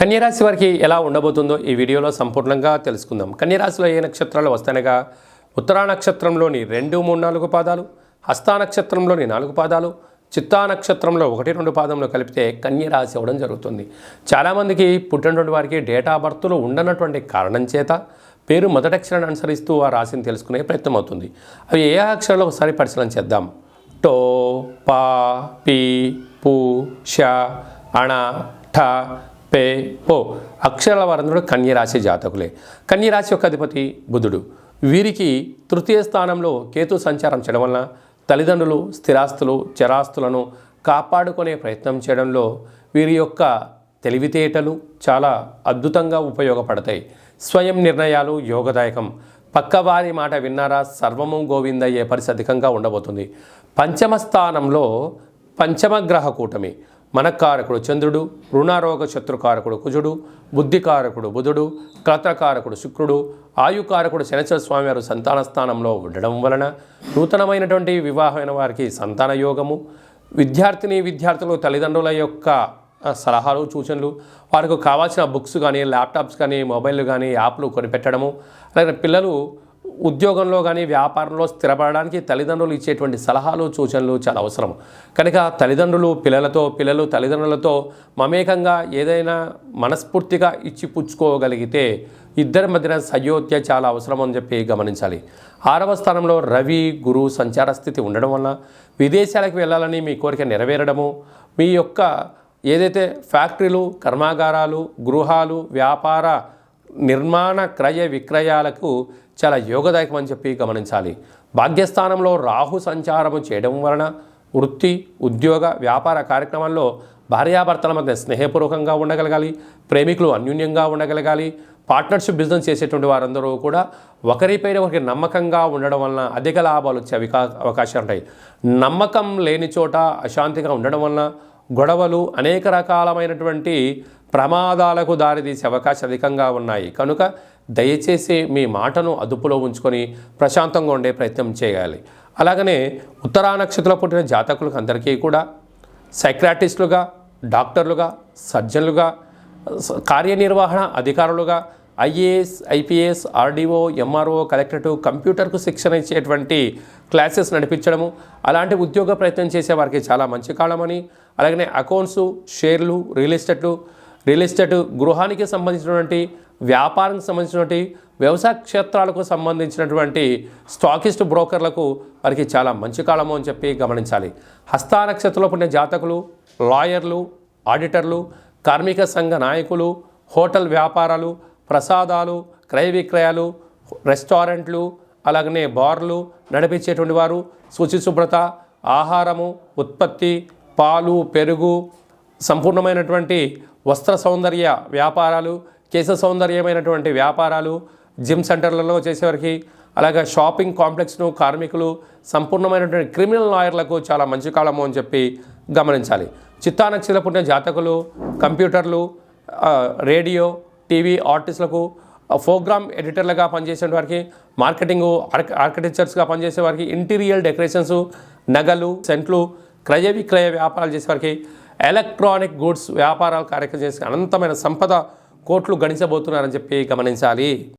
కన్యరాశి వారికి ఎలా ఉండబోతుందో ఈ వీడియోలో సంపూర్ణంగా తెలుసుకుందాం. కన్యరాశిలో ఏ నక్షత్రాలు వస్తాయనగా ఉత్తరా నక్షత్రంలోని రెండు మూడు నాలుగు పాదాలు హస్తా నక్షత్రంలోని నాలుగు పాదాలు చిత్తా నక్షత్రంలో ఒకటి రెండు పాదంలో కలిపితే కన్యరాశి అవ్వడం జరుగుతుంది. చాలామందికి పుట్టినటువంటి వారికి డేటా ఆఫ్ బర్త్లో ఉండనటువంటి కారణం చేత పేరు మొదటి అక్షరాన్ని అనుసరిస్తూ ఆ రాశిని తెలుసుకునే ప్రయత్నం అవుతుంది. అవి ఏ అక్షరాలు ఒకసారి పరిశీలన చేద్దాం. టో పా పి పూ ష అణ ఠ పే పో అక్షరాల వారందరూ కన్యరాశి జాతకులే. కన్యరాశి యొక్క అధిపతి బుధుడు. వీరికి తృతీయ స్థానంలో కేతు సంచారం చేయడం వలన తల్లిదండ్రులు స్థిరాస్తులు చరాస్తులను కాపాడుకునే ప్రయత్నం చేయడంలో వీరి యొక్క తెలివితేటలు చాలా అద్భుతంగా ఉపయోగపడతాయి. స్వయం నిర్ణయాలు యోగదాయకం. పక్కవారి మాట విన్నారా? సర్వము గోవిందయ్యే పరిస్థితి అధికంగా ఉండబోతుంది. పంచమ స్థానంలో పంచమగ్రహ కూటమి. మనకారకుడు చంద్రుడు రుణారోగ శత్రుకారకుడు కుజుడు బుద్ధికారకుడు బుధుడు క్లతకారకుడు శుక్రుడు ఆయుకారకుడు శనిచర స్వామివారు సంతాన స్థానంలో ఉండడం వలన నూతనమైనటువంటి వివాహమైన వారికి సంతాన యోగము. విద్యార్థిని విద్యార్థులు తల్లిదండ్రుల యొక్క సలహాలు సూచనలు వారికి కావాల్సిన బుక్స్ కానీ ల్యాప్టాప్స్ కానీ మొబైల్ కానీ యాప్లు కొనిపెట్టడము. అలాగే పిల్లలు ఉద్యోగంలో కానీ వ్యాపారంలో స్థిరపడడానికి తల్లిదండ్రులు ఇచ్చేటువంటి సలహాలు సూచనలు చాలా అవసరం. కనుక తల్లిదండ్రులు పిల్లలతో పిల్లలు తల్లిదండ్రులతో మమేకంగా ఏదైనా మనస్ఫూర్తిగా ఇచ్చి పుచ్చుకోగలిగితే ఇద్దరి మధ్యన సయోధ్య చాలా అవసరం అని చెప్పి గమనించాలి. ఆరవ స్థానంలో రవి గురు సంచార స్థితి ఉండడం వలన విదేశాలకు వెళ్ళాలని మీ కోరిక నెరవేరడము మీ యొక్క ఏదైతే ఫ్యాక్టరీలు కర్మాగారాలు గృహాలు వ్యాపార నిర్మాణ క్రయ విక్రయాలకు చాలా యోగదాయకం అని చెప్పి గమనించాలి. భాగ్యస్థానంలో రాహు సంచారము చేయడం వలన వృత్తి ఉద్యోగ వ్యాపార కార్యక్రమాల్లో భార్యాభర్తల మధ్య స్నేహపూర్వకంగా ఉండగలగాలి ప్రేమికులు అన్యూన్యంగా ఉండగలగాలి పార్ట్నర్షిప్ బిజినెస్ చేసేటువంటి వారందరూ కూడా ఒకరిపైన ఒకరికి నమ్మకంగా ఉండడం వలన అధిక లాభాలు వచ్చే అవికా అవకాశాలు ఉంటాయి నమ్మకం లేని చోట అశాంతిగా ఉండడం వలన గొడవలు అనేక రకాలమైనటువంటి ప్రమాదాలకు దారితీసే అవకాశాలు అధికంగా ఉన్నాయి. కనుక దయచేసి మీ మాటను అదుపులో ఉంచుకొని ప్రశాంతంగా ఉండే ప్రయత్నం చేయాలి. అలాగనే ఉత్తరా నక్షత్రంలో పుట్టిన జాతకులకు అందరికీ కూడా సైక్రాటిస్టులుగా డాక్టర్లుగా సర్జన్లుగా కార్యనిర్వహణ అధికారులుగా IAS IPS RDO MRO collectorate కంప్యూటర్కు శిక్షణ ఇచ్చేటువంటి క్లాసెస్ నడిపించడము. అలాంటి ఉద్యోగ ప్రయత్నం చేసే వారికి చాలా మంచి కాలమని. అలాగనే అకౌంట్స్ షేర్లు రియల్ ఎస్టేట్లు రియల్ ఎస్టేట్ గృహానికి సంబంధించినటువంటి వ్యాపారానికి సంబంధించినటువంటి వ్యవసాయ క్షేత్రాలకు సంబంధించినటువంటి స్టాకిస్ట్ బ్రోకర్లకు వారికి చాలా మంచి కాలము అని చెప్పి గమనించాలి. హస్తానక్షత్రంలో పుట్టిన జాతకులు లాయర్లు ఆడిటర్లు కార్మిక సంఘ నాయకులు హోటల్ వ్యాపారాలు ప్రసాదాలు క్రయ విక్రయాలు రెస్టారెంట్లు అలాగనే బార్లు నడిపించేటువంటి వారు శుచి శుభ్రత ఆహారము ఉత్పత్తి పాలు పెరుగు సంపూర్ణమైనటువంటి వస్త్ర సౌందర్య వ్యాపారాలు కేశ సౌందర్యమైనటువంటి వ్యాపారాలు జిమ్ సెంటర్లలో చేసేవారికి అలాగే షాపింగ్ కాంప్లెక్స్ను కార్మికులు సంపూర్ణమైనటువంటి క్రిమినల్ లాయర్లకు చాలా మంచి కాలము అని చెప్పి గమనించాలి. చిత్తాన నక్షత్ర పుట్టిన జాతకులు కంప్యూటర్లు రేడియో టీవీ ఆర్టిస్టులకు ప్రోగ్రామ్ ఎడిటర్లుగా పనిచేసే వారికి మార్కెటింగ్ ఆర్క ఆర్కిటెక్చర్స్గా పనిచేసే వారికి ఇంటీరియర్ డెకరేషన్స్ నగలు సెంట్లు క్రయ విక్రయ వ్యాపారాలు చేసే వారికి ఎలక్ట్రానిక్ గూడ్స్ వ్యాపారాలు కార్యక్రమం చేసే అనంతమైన సంపద కోట్లు గణించబోతున్నారని చెప్పి గమనించాలి.